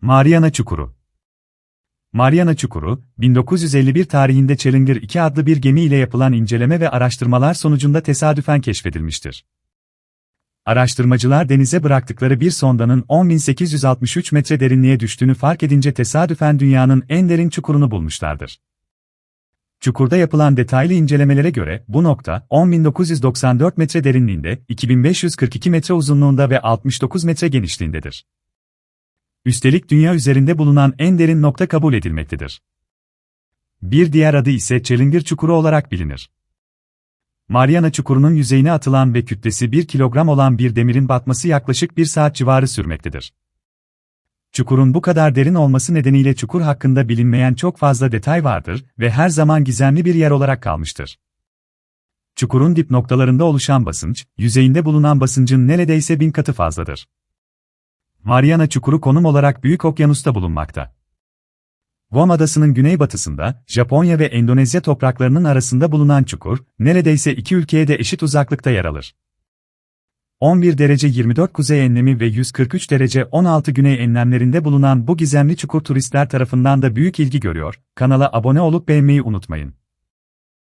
Mariana Çukuru Mariana Çukuru, 1951 tarihinde Challenger 2 adlı bir gemi ile yapılan inceleme ve araştırmalar sonucunda tesadüfen keşfedilmiştir. Araştırmacılar denize bıraktıkları bir sondanın 10.863 metre derinliğe düştüğünü fark edince tesadüfen dünyanın en derin çukurunu bulmuşlardır. Çukurda yapılan detaylı incelemelere göre bu nokta 10.994 metre derinliğinde, 2542 metre uzunluğunda ve 69 metre genişliğindedir. Üstelik dünya üzerinde bulunan en derin nokta kabul edilmektedir. Bir diğer adı ise Challenger Çukuru olarak bilinir. Mariana Çukuru'nun yüzeyine atılan ve kütlesi 1 kilogram olan bir demirin batması yaklaşık 1 saat civarı sürmektedir. Çukurun bu kadar derin olması nedeniyle çukur hakkında bilinmeyen çok fazla detay vardır ve her zaman gizemli bir yer olarak kalmıştır. Çukurun dip noktalarında oluşan basınç, yüzeyinde bulunan basıncın neredeyse bin katı fazladır. Mariana Çukuru konum olarak Büyük Okyanus'ta bulunmakta. Guam Adası'nın güneybatısında, Japonya ve Endonezya topraklarının arasında bulunan çukur, neredeyse iki ülkeye de eşit uzaklıkta yer alır. 11 derece 24 kuzey enlemi ve 143 derece 16 güney enlemlerinde bulunan bu gizemli çukur turistler tarafından da büyük ilgi görüyor. Kanala abone olup beğenmeyi unutmayın.